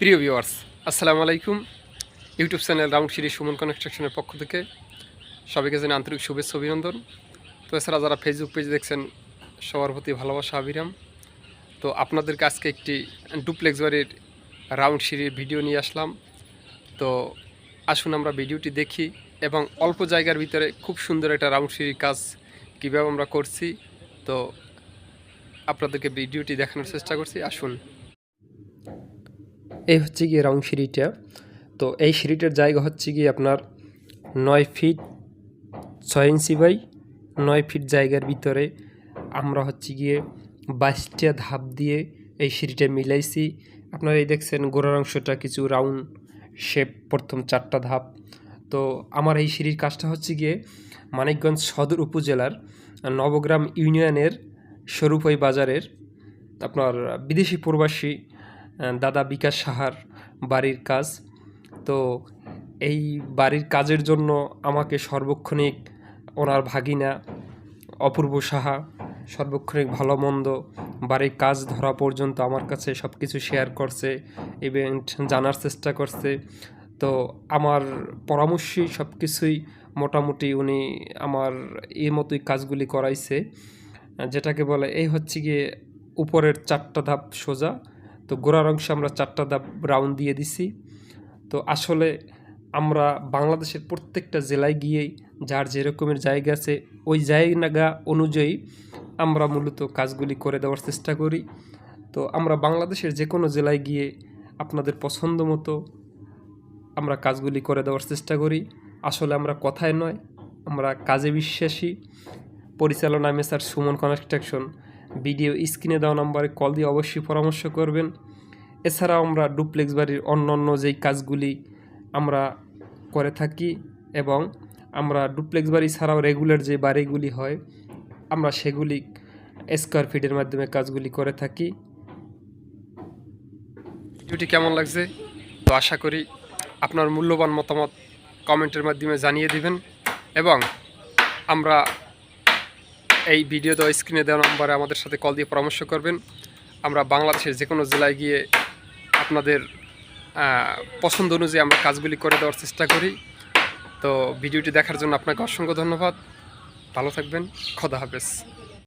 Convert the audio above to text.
প্রিয় ভিউয়ার্স আসসালামু আলাইকুম। YouTube channel round series Suman কনস্ট্রাকশনের পক্ষ থেকে সবাইকে জানি আন্তরিক শুভেচ্ছা, অভিনন্দন। তো এছাড়া যারা ফেসবুক পেজ দেখছেন, সবার প্রতি ভালোবাসা আবিরাম তো আপনাদেরকে আজকে একটি ডুপ্লেক্স বাড়ির রাউন্ড সিঁড়ির ভিডিও নিয়ে আসলাম। তো আসুন আমরা ভিডিওটি দেখি এবং অল্প জায়গার ভিতরে খুব সুন্দর একটা রাউন্ড সিঁড়ির কাজ কীভাবে আমরা করছি। তো আপনাদেরকে ভিডিওটি দেখানোর চেষ্টা করছি। আসুন। এই হচ্ছে গিয়ে রাউন্ড সিঁড়িটা। তো এই সিঁড়িটার জায়গা হচ্ছে গিয়ে আপনার নয় ফিট ছয় ইঞ্চি বাই নয় ফিট জায়গার ভিতরে আমরা হচ্ছে গিয়ে বাইশটা ধাপ দিয়ে এই সিঁড়িটা মিলাইছি। আপনারা এই দেখছেন গোড়ার অংশটা কিছু রাউন্ড শেপ, প্রথম চারটা ধাপ। তো আমার এই সিঁড়ির কাজটা হচ্ছে গিয়ে মানিকগঞ্জ সদর উপজেলার নবগ্রাম ইউনিয়নের স্বরূপাই বাজারের আপনার বিদেশি প্রবাসী দাদা বিকাশ সাহার বাড়ির কাজ। তো এই বাড়ির কাজের জন্য আমাকে সর্বক্ষণিক ওনার ভাগিনা অপূর্ব সাহা, সর্বক্ষণিক ভালো মন্দ বাড়ির কাজ ধরা পর্যন্ত আমার কাছে সব কিছু শেয়ার করছে ইভেন্ট জানার চেষ্টা করছে। তো আমার পরামর্শই সব কিছুই মোটামুটি উনি আমার এই মতোই কাজগুলি করাইছে। যেটাকে বলে এই হচ্ছে গিয়ে উপরের চারটা ধাপ সোজা। তো গোড়ার অংশে আমরা চারটা ধাপ রাউন্ড দিয়ে দিছি। তো আসলে আমরা বাংলাদেশের প্রত্যেকটা জেলায় গিয়েই যার যেরকমের জায়গা আছে, ওই জায়গা অনুযায়ী আমরা মূলত কাজগুলি করে দেওয়ার চেষ্টা করি। তো আমরা বাংলাদেশের যে কোনো জেলায় গিয়ে আপনাদের পছন্দ মতো আমরা কাজগুলি করে দেওয়ার চেষ্টা করি। আসলে আমরা কথায় নয়, আমরা কাজে বিশ্বাসী। পরিচালনা মেসার সুমন কনস্ট্রাকশন ভিডিও স্ক্রিনে দেওয়া নম্বরে কল দিয়ে অবশ্যই পরামর্শ করবেন। এছাড়াও আমরা ডুপ্লেক্স বাড়ির অন্য অন্য যেই কাজগুলি আমরা করে থাকি এবং আমরা ডুপ্লেক্স বাড়ি ছাড়াও রেগুলার যে বাড়িগুলি হয়, আমরা সেগুলি স্কোয়ার ফিটের মাধ্যমে কাজগুলি করে থাকি। ভিডিওটি কেমন লাগছে? তো আশা করি আপনার মূল্যবান মতামত কমেন্টের মাধ্যমে জানিয়ে দিবেন এবং আমরা এই ভিডিও দেওয়া স্ক্রিনে দেওয়া নম্বরে আমাদের সাথে কল দিয়ে পরামর্শ করবেন। আমরা বাংলাদেশের যে কোনো জেলায় গিয়ে আপনাদের পছন্দ অনুযায়ী আমরা কাজগুলি করে দেওয়ার চেষ্টা করি। তো ভিডিওটি দেখার জন্য আপনাকে অসংখ্য ধন্যবাদ। ভালো থাকবেন। খোদা হাফেজ।